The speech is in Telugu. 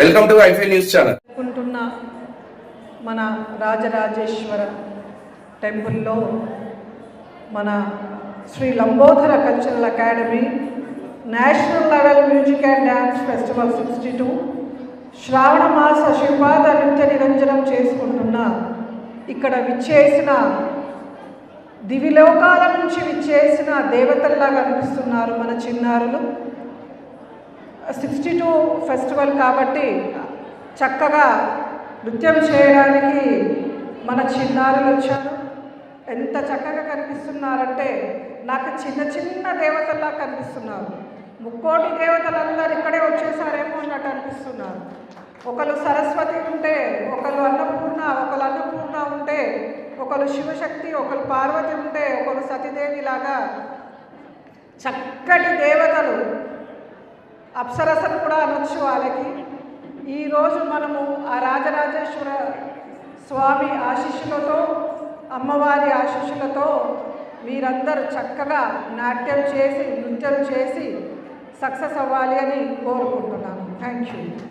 వెల్కమ్ టు ఐఫై న్యూస్ ఛానల్ అనుకుంటున్న మన రాజరాజేశ్వర టెంపుల్లో మన Shri Lambodhara cultural academy national level music and dance festival sixty two శ్రావణ మాస శివాద నృత్య నిరంజనం చేసుకుంటున్న ఇక్కడ విచ్చేసిన దివిలోకాల నుంచి విచ్చేసిన దేవతల్లా కనిపిస్తున్నారు మన చిన్నారులు. సిక్స్టీ టూ ఫెస్టివల్ కాబట్టి చక్కగా నృత్యం చేయడానికి మన చిన్నారులు వచ్చారు. ఎంత చక్కగా కనిపిస్తున్నారంటే నాకు చిన్న చిన్న దేవతల్లా కనిపిస్తున్నారు. ముక్కోటి దేవతలందరూ ఇక్కడే వచ్చేసారేమో అన్నట్టు అనిపిస్తున్నారు. ఒకరు సరస్వతి ఉంటే ఒకరు అన్నపూర్ణ ఒకరు అన్నపూర్ణ ఉంటే ఒకరు శివశక్తి ఒకరు పార్వతి ఉంటే ఒకరు సతీదేవి లాగా చక్కటి దేవతలు అప్సరసలు కూడా అనొచ్చు వాళ్ళకి. ఈరోజు మనము ఆ రాజరాజేశ్వర స్వామి ఆశీస్సులతో అమ్మవారి ఆశీస్సులతో మీరందరూ చక్కగా నాట్యం చేసి నృత్యం చేసి సక్సెస్ అవ్వాలి అని కోరుకుంటున్నాను. Thank you